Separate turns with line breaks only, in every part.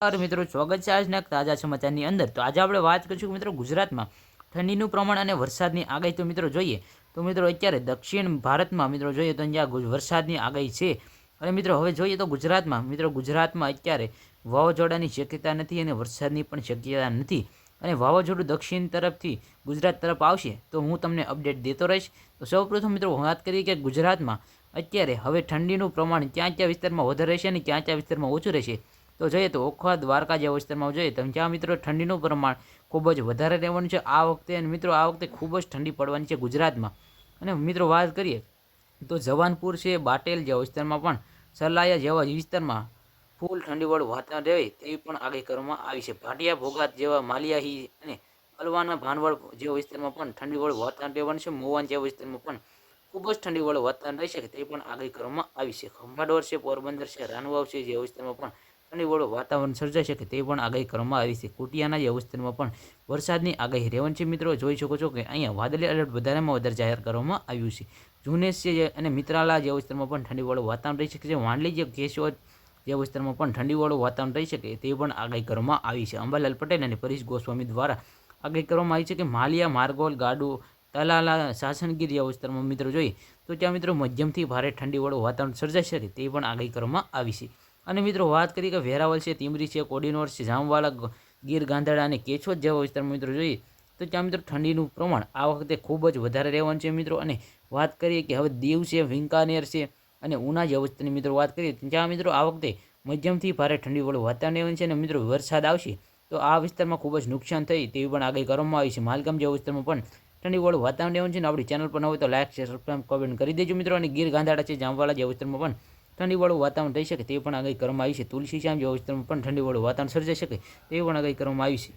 મિત્રો, સ્વાગત છે આજના તાજા સમાચારની અંદર. તો આજે આપણે વાત કરીશું મિત્રો ગુજરાતમાં ઠંડીનું પ્રમાણ અને વરસાદની આગાહી. તો મિત્રો જોઈએ, તો મિત્રો અત્યારે દક્ષિણ ભારતમાં મિત્રો જોઈએ તો અહીંયા વરસાદની આગાહી છે. અને મિત્રો હવે જોઈએ તો ગુજરાતમાં, મિત્રો ગુજરાતમાં અત્યારે વાવાઝોડાની શક્યતા નથી અને વરસાદની પણ શક્યતા નથી. અને વાવાઝોડું દક્ષિણ તરફથી ગુજરાત તરફ આવશે તો હું તમને અપડેટ દેતો રહીશ. તો સૌપ્રથમ મિત્રો વાત કરીએ કે ગુજરાતમાં અત્યારે હવે ઠંડીનું પ્રમાણ ક્યાં ક્યાં વિસ્તારમાં વધારે રહેશે અને ક્યાં ક્યાં વિસ્તારમાં ઓછું રહેશે? તો જોઈએ તો ઓખા દ્વારકા જેવા વિસ્તારમાં જોઈએ તો જ્યાં મિત્રો ઠંડીનું પ્રમાણ ખૂબ જ વધારે રહેવાનું છે, આ વખતે અને મિત્રો આ વખતે ખૂબ જ ઠંડી પડવાની છે ગુજરાતમાં. અને મિત્રો વાત કરીએ તો જવાનપુર છે, બાટેલ જેવા વિસ્તારમાં પણ સલાયા જેવા વિસ્તારમાં ફૂલ ઠંડીવાળું વાતાવરણ રહે તેવી પણ આગાહી કરવામાં આવી છે. ભાટિયા, ભોગાત જેવા માલિયાહી અને અલવાના, ભાનવડ જેવા વિસ્તારમાં પણ ઠંડીવાળું વાતાવરણ રહેવાનું છે. મોવાન જેવા વિસ્તારમાં પણ ખૂબ જ ઠંડીવાળું વાતાવરણ રહી શકે તે પણ આગાહી કરવામાં આવી છે. ખંભાડોર છે, પોરબંદર છે, રાનવાવ છે, જેવા વિસ્તારમાં પણ ઠંડીવાળું વાતાવરણ સર્જાઈ શકે તે પણ આગાહી કરવામાં આવી છે. કુટિયાના જે વિસ્તારમાં પણ વરસાદની આગાહી રહેવાની છે. મિત્રો, જોઈ શકો છો કે અહીંયા વાદળી એલર્ટ વધારેમાં વધારે જાહેર કરવામાં આવ્યું છે. જુનેશ છે અને મિત્રાલા જે વિસ્તારમાં પણ ઠંડીવાળું વાતાવરણ રહી શકે છે. વાંડલી જે કેશોદ જે વિસ્તારમાં પણ ઠંડીવાળું વાતાવરણ રહી શકે તે પણ આગાહી કરવામાં આવી છે. અંબાલાલ પટેલ અને પરેશ ગોસ્વામી દ્વારા આગાહી કરવામાં આવી છે કે માલિયા, માર્ગોલ, ગાડુ, તલાલા, સાસણગીર જેવા વિસ્તારમાં મિત્રો જોઈએ તો ત્યાં મિત્રો મધ્યમથી ભારે ઠંડીવાળું વાતાવરણ સર્જાઈ શકે તે પણ આગાહી કરવામાં આવી છે. અને મિત્રો વાત કરીએ કે વેરાવલ છે તિમરી છે, કોડીનોર છે, જામવાલા ગીર ગાંધાડા અને કેછોદ જેવા વિસ્તારમાં મિત્રો જોઈએ તો ત્યાં મિત્રો ઠંડીનું પ્રમાણ આ વખતે ખૂબ જ વધારે રહેવાનું છે મિત્રો. અને વાત કરીએ કે હવે દીવ છે, વિંકાનેર છે અને ઉના જેવા વિસ્તારની મિત્રો વાત કરીએ ત્યાં મિત્રો આ વખતે મધ્યમથી ભારે ઠંડી વાળું વાતાવરણ છે અને મિત્રો વરસાદ આવશે તો આ વિસ્તારમાં ખૂબ જ નુકસાન થઈ તેવી પણ આગાહી કરવામાં આવી છે. માલગામ જેવા વિસ્તારમાં પણ ઠંડીવાળું વાતાવરણ રહેવાનું છે ને આપણી ચેનલ પર ન હોય તો લાઇક શેર સબસ્ક્રાઈબ કમેન્ટ કરી દેજો મિત્રો. અને ગીર ગાંધાડા છે, જામવાલા જેવા વિસ્તારમાં પણ ઠંડીવાળું વાતાવરણ થઈ શકે તે પણ આગાહી કરવામાં આવી છે. તુલસી શ્યામ જેવા વિસ્તારમાં પણ ઠંડીવાળું વાતાવરણ સર્જાઈ શકે તે પણ આગાહી કરવામાં આવી છે.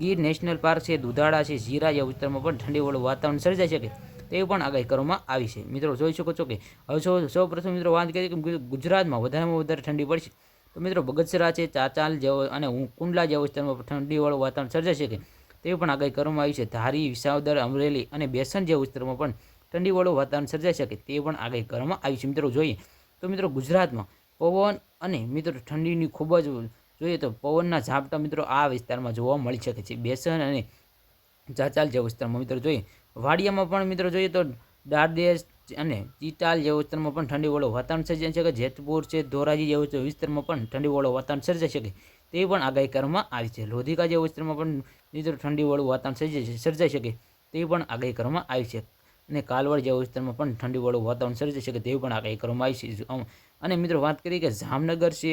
ગીર નેશનલ પાર્ક છે, દુધાળા છે જીરા જેવા વિસ્તારમાં પણ ઠંડીવાળું વાતાવરણ સર્જાઈ શકે તે પણ આગાહી કરવામાં આવી છે. મિત્રો, જોઈ શકો છો કે હવે સૌ સૌ પ્રથમ મિત્રો વાત કરીએ કે ગુજરાતમાં વધારેમાં વધારે ઠંડી પડશે. તો મિત્રો, બગસરા છે, ચાચાલ જેવો અને કુંડલા જેવા વિસ્તારમાં ઠંડીવાળું વાતાવરણ સર્જાઈ શકે તે પણ આગાહી કરવામાં આવી છે. ધારી, વિસાવદર, અમરેલી અને બેસન જેવા વિસ્તારમાં પણ ઠંડીવાળું વાતાવરણ સર્જાઈ શકે તે પણ આગાહી કરવામાં આવી છે. મિત્રો, જોઈએ તો મિત્રો ગુજરાતમાં પવન અને મિત્રો ઠંડીની ખૂબ જ જોઈએ તો પવનના ઝાપટા મિત્રો આ વિસ્તારમાં જોવા મળી શકે છે. બેસન અને ચાચાલ જેવા વિસ્તારમાં મિત્રો જોઈએ. વાડિયામાં પણ મિત્રો જોઈએ તો દારદેશ અને ચિતાલ જેવા વિસ્તારમાં પણ ઠંડીવાળું વાતાવરણ સર્જાઈ શકે. જેતપુર છે, ધોરાજી જેવા વિસ્તારમાં પણ ઠંડીવાળું વાતાવરણ સર્જાઈ શકે. તે પણ આગાહી કરવામાં આવી છે. લોધિકા જેવા વિસ્તારમાં પણ મિત્રો ઠંડીવાળું વાતાવરણ સર્જાઈ સર્જાઈ શકે તે પણ આગાહી કરવામાં આવી છે. અને કાલવડ જેવા વિસ્તારમાં પણ ઠંડીવાળું વાતાવરણ સર્જાઈ શકે તેવી પણ આગાહી કરવામાં આવી છે. અને મિત્રો વાત કરીએ કે જામનગર છે,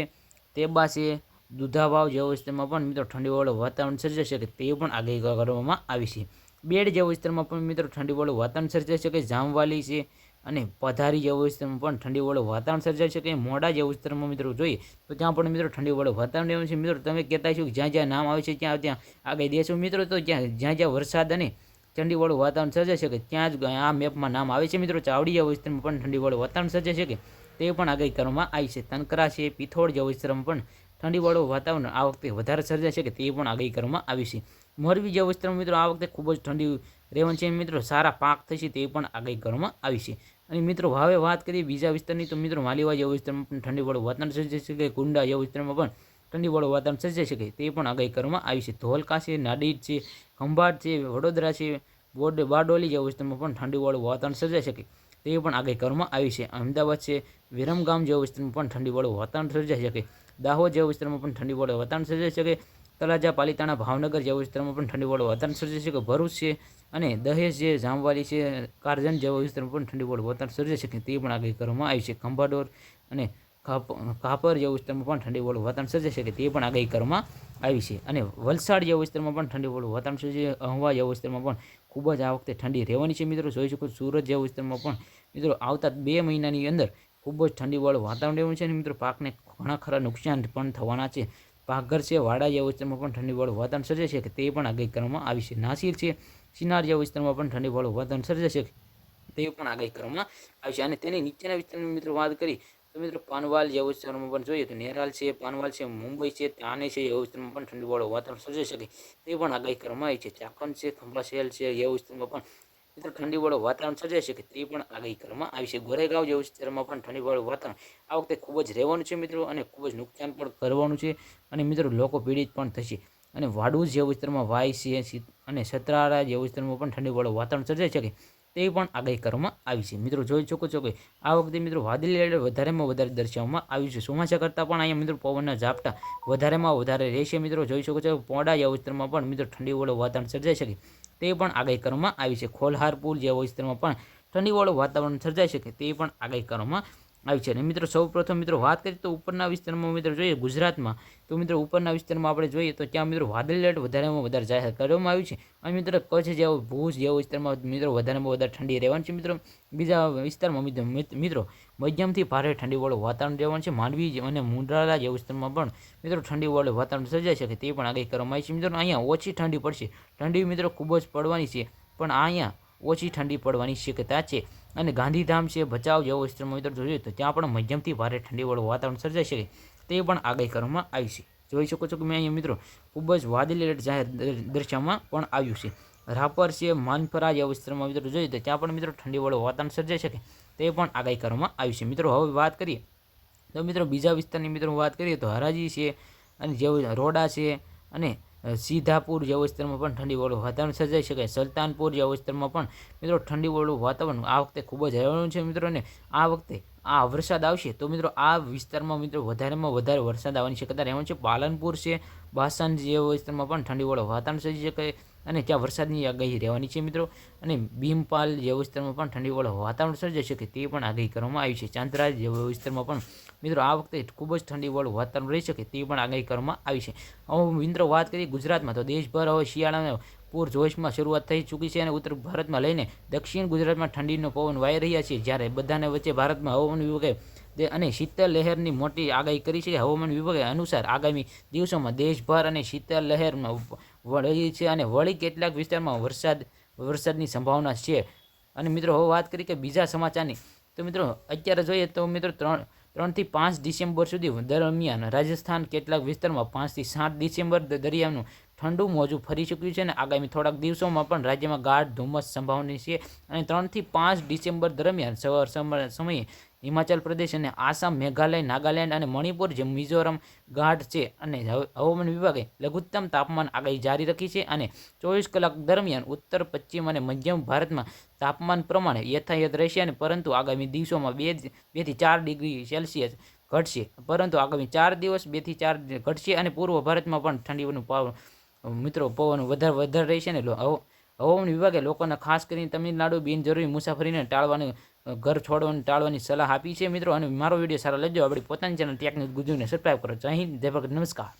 તેબા છે દુધાભાવ જેવા વિસ્તારમાં પણ મિત્રો ઠંડીવાળું વાતાવરણ સર્જાઈ શકે તેવી પણ આગાહી કરવામાં આવી છે. બેડ જેવા વિસ્તારમાં પણ મિત્રો ઠંડીવાળું વાતાવરણ સર્જાઈ શકે, જામવાલી છે અને પધારી જેવા વિસ્તારમાં પણ ઠંડીવાળું વાતાવરણ સર્જાઈ શકે. મોડા જેવા વિસ્તારમાં મિત્રો જોઈએ તો ત્યાં પણ મિત્રો ઠંડીવાળું વાતાવરણ છે. મિત્રો તમે કહેતા છો જ્યાં જ્યાં નામ આવે છે ત્યાં ત્યાં આગાહી દેશો. મિત્રો તો જ્યાં જ્યાં જ્યાં વરસાદ અને ઠંડીવાળું વાતાવરણ સર્જાય છે કે ત્યાં જ આ મેપમાં નામ આવે છે મિત્રો. ચાવડી વિસ્તારમાં પણ ઠંડીવાળું વાતાવરણ છે કે તે પણ આગાહી કરવામાં આવી છે. તનકરા છે પિથોડ જેવા વિસ્તારમાં પણ ઠંડીવાળું વાતાવરણ આ વખતે વધારે સર્જાય છે કે તે પણ આગાહી કરવામાં આવી છે. મોરબી જેવા વિસ્તારમાં મિત્રો આ વખતે ખૂબ જ ઠંડી રહેવાનું છે મિત્રો. સારા પાક થશે તે પણ આગાહી કરવામાં આવી છે. અને મિત્રો, હવે વાત કરીએ બીજા વિસ્તારની. તો મિત્રો માલીવા જેવા વિસ્તારમાં પણ ઠંડીવાળું વાતાવરણ સર્જાય છે કે કુંડા જેવા વિસ્તારમાં પણ ઠંડીવાળું વાતાવરણ સર્જાઈ શકે તે પણ આગાહી કરવામાં આવી છે. ધોલકા છે નાડીદ છે, ખંભાત છે, વડોદરા છે, બોડ, બારડોલી જેવા વિસ્તારમાં પણ ઠંડીવાળું વાતાવરણ સર્જાઈ શકે તે પણ આગાહી કરવામાં આવી છે. અમદાવાદ છે, વિરમગામ જેવા વિસ્તારમાં પણ ઠંડીવાળું વાતાવરણ સર્જાઈ શકે. દાહોદ જેવા વિસ્તારમાં પણ ઠંડીવાળું વાતાવરણ સર્જાઈ શકે. તળાજા, પાલિતાણા, ભાવનગર જેવા વિસ્તારમાં પણ ઠંડીવાળું વાતાવરણ સર્જાઈ શકે. ભરૂચ છે અને દહેજ છે, જામવાલી છે કારજન જેવા વિસ્તારમાં પણ ઠંડીવાળું વાતાવરણ સર્જાઈ શકે તે પણ આગાહી કરવામાં આવી છે. ખંભાડોર અને કાપ, કાપર જેવા વિસ્તારમાં પણ ઠંડીવાળું વાતાવરણ સર્જાઈ શકે તે પણ આગાહી કરવામાં આવી છે. અને વલસાડ જેવા વિસ્તારમાં પણ ઠંડીવાળું વાતાવરણ સર્જાય અહવા જેવા વિસ્તારમાં પણ ખૂબ જ આ વખતે ઠંડી રહેવાની છે મિત્રો. જોઈ શકો સુરત જેવા વિસ્તારમાં પણ મિત્રો આવતા બે મહિનાની અંદર ખૂબ જ ઠંડીવાળું વાતાવરણ રહેવાનું છે. અને મિત્રો પાકને ઘણા ખરા નુકસાન પણ થવાના છે. પાકઘર છે, વાડા જેવા વિસ્તારમાં પણ ઠંડીવાળું વાતાવરણ સર્જાઈ શકે તે પણ આગાહી કરવામાં આવી છે. નાસિર છે સિનાર જેવા વિસ્તારમાં પણ ઠંડીવાળું વાતાવરણ સર્જાઈ શકે તે પણ આગાહી કરવામાં આવી છે. અને તેની નીચેના વિસ્તારની મિત્રો વાત કરી તો મિત્રો પાનવાલ જેવા વિસ્તારોમાં પણ જોઈએ તો નેરાલ છે, પાનવાલ છે, મુંબઈ છે તાને છે એવા વિસ્તારમાં પણ ઠંડીવાળું વાતાવરણ સર્જાઈ શકે. તે પણ આગાહી કરવામાં આવી છે. ચાકણ છે, ખંભાસેલ છે એવા વિસ્તારમાં પણ મિત્રો ઠંડીવાળું વાતાવરણ સર્જાઈ શકે તે પણ આગાહી કરવામાં આવી છે. ગોરેગાંવ જેવા વિસ્તારમાં પણ ઠંડીવાળું વાતાવરણ આ વખતે ખૂબ જ રહેવાનું છે મિત્રો અને ખૂબ જ નુકસાન પણ કરવાનું છે અને મિત્રો લોકો પીડિત પણ થશે. અને વાડુજ જેવા વિસ્તારમાં વાય અને સતરારા જેવા વિસ્તારમાં પણ ઠંડીવાળું વાતાવરણ સર્જાઈ શકે. તે પણ આગાહી કરવામાં આવી છે. મિત્રો, જોઈ શકો છો કે આ વખતે મિત્રો વાદળી લહેર વધારેમાં વધારે દર્શાવવામાં આવ્યું છે. ચોમાસા કરતાં પણ અહીંયા મિત્રો પવનના ઝાપટા વધારેમાં વધારે રહેશે. મિત્રો, જોઈ શકો છો પોડા જેવા વિસ્તારમાં પણ મિત્રો ઠંડીવાળું વાતાવરણ સર્જાઈ શકે તે પણ આગાહી કરવામાં આવી છે. ખોલહારપુર જેવા વિસ્તારમાં પણ ઠંડીવાળું વાતાવરણ સર્જાઈ શકે તે પણ આગાહી કરવામાં આવી છે. અને મિત્રો સૌ પ્રથમ મિત્રો, વાત કરીએ તો ઉપરના વિસ્તારમાં મિત્રો જોઈએ, ગુજરાતમાં, તો મિત્રો, ઉપરના વિસ્તારમાં આપણે જોઈએ તો ત્યાં મિત્રો વાદળી વધારેમાં વધારે જાહેર કરવામાં આવ્યું છે. અને મિત્રો, કચ્છ જેવો, ભુજ જેવો વિસ્તારમાં મિત્રો વધારેમાં વધારે ઠંડી રહેવાની છે. મિત્રો, બીજા વિસ્તારમાં મિત્રો મધ્યમથી ભારે ઠંડીવાળું વાતાવરણ રહેવાનું છે. માંડવી અને મુંદ્રાલા જેવા વિસ્તારમાં પણ મિત્રો ઠંડીવાળું વાતાવરણ સર્જાઈ શકે તે પણ આગાહી કરવામાં આવી છે. મિત્રો, અહીંયા ઓછી ઠંડી પડશે. ઠંડી મિત્રો ખૂબ જ પડવાની છે. પણ અહીંયા ઓછી ઠંડી પડવાની શક્યતા છે. અને ગાંધીધામ છે, ભચાઉ જેવો વિસ્તારમાં મિત્રો જોઈએ તો ત્યાં પણ મધ્યમથી ભારે ઠંડીવાળું વાતાવરણ સર્જાઈ શકે તે પણ આગાહી કરવામાં આવી છે. જોઈ શકો છો કે મેં અહીંયા મિત્રો ખૂબ જ વાદળી એલર્ટ જાહેર દર- દર્શાવવામાં પણ આવ્યું છે. રાપર છે માનપરા જેવા વિસ્તારમાં મિત્રો જોઈએ તો ત્યાં પણ મિત્રો ઠંડીવાળું વાતાવરણ સર્જાઈ શકે. તે પણ આગાહી કરવામાં આવી છે. મિત્રો હવે વાત કરીએ તો મિત્રો બીજા વિસ્તારની મિત્રો વાત કરીએ તો હરાજી છે અને જેવું રોડા છે અને સીધાપુર જેવા વિસ્તારમાં પણ ઠંડીવાળું વાતાવરણ સર્જાઈ શકે સુલતાનપુર જેવા વિસ્તારમાં પણ મિત્રો ઠંડીવાળું વાતાવરણ આ વખતે ખૂબ જ રહેવાનું છે મિત્રો, અને આ વખતે આ વરસાદ આવશે તો મિત્રો આ વિસ્તારમાં મિત્રો વધારેમાં વધારે વરસાદ આવવાની શક્યતા રહેવાની છે. પાલનપુર છે, બાસન જેવા વિસ્તારમાં પણ ઠંડીવાળું વાતાવરણ સર્જી શકે અને ત્યાં વરસાદની આગાહી રહેવાની છે મિત્રો. અને ભીમપાલ જેવા વિસ્તારમાં પણ ઠંડીવાળું વાતાવરણ સર્જાઈ શકે તે પણ આગાહી કરવામાં આવી છે. ચાંદરાજ જેવા વિસ્તારમાં પણ મિત્રો આ વખતે ખૂબ જ ઠંડીવાળું વાતાવરણ રહી શકે તે પણ આગાહી કરવામાં આવી છે. હવે મિત્રો વાત કરીએ ગુજરાતમાં તો દેશભર હવે શિયાળાના પૂર જોશમાં શરૂઆત થઈ ચૂકી છે અને ઉત્તર ભારતમાં લઈને દક્ષિણ ગુજરાતમાં ઠંડીનો પવન વાઈ રહ્યા છે. જ્યારે બધાને વચ્ચે ભારતમાં હવામાન વિભાગે અને શીતલ લહેરની મોટી આગાહી કરી છે. હવામાન વિભાગે અનુસાર આગામી દિવસોમાં દેશભર અને શીતલ લહેરમાં વળી છે અને વળી કેટલાક વિસ્તારમાં વરસાદ, વરસાદની સંભાવના છે. અને મિત્રો, હવે વાત કરી કે બીજા સમાચારની. તો મિત્રો, અત્યારે જોઈએ તો મિત્રો, ત્રણ, ત્રણથી પાંચ ડિસેમ્બર સુધી દરમિયાન રાજસ્થાન કેટલાક વિસ્તારમાં પાંચથી સાત ડિસેમ્બર દરિયાનું ઠંડુ મોજું ફરી ચૂક્યું છે અને આગામી થોડાક દિવસોમાં પણ રાજ્યમાં ગાઢ ધુમ્મસ સંભાવના છે. અને ત્રણથી પાંચ ડિસેમ્બર દરમિયાન સવાર સમયે હિમાચલ પ્રદેશ અને આસામ, મેઘાલય, નાગાલેન્ડ અને મણિપુર જે મિઝોરમ ગાઢ છે અને હવામાન વિભાગે લઘુત્તમ તાપમાન આગાહી જારી રાખી છે અને ચોવીસ કલાક દરમિયાન ઉત્તર, પશ્ચિમ અને મધ્યમ ભારતમાં તાપમાન પ્રમાણે યથાયથ રહેશે અને પરંતુ આગામી દિવસોમાં બે બેથી ચાર ડિગ્રી સેલ્સિયસ ઘટશે. પરંતુ આગામી ચાર દિવસ બેથી ચાર ઘટશે અને પૂર્વ ભારતમાં પણ ઠંડીનું પાવ, મિત્રો, પવન વધારે વધારે રહેશે ને હવામાન વિભાગે લોકોને ખાસ કરીને તમિલનાડુ બિનજરૂરી મુસાફરીને ટાળવાનું ઘર છોડવાનું ટાળવાની સલાહ આપી છે મિત્રો. અને મારો વીડિયો સારો લેજો આપણી પોતાની ચેનલ ટેકનિક ગુજુને સબસ્ક્રાઈબ કરો. જય હિન્દ, જય ભગત નમસ્કાર.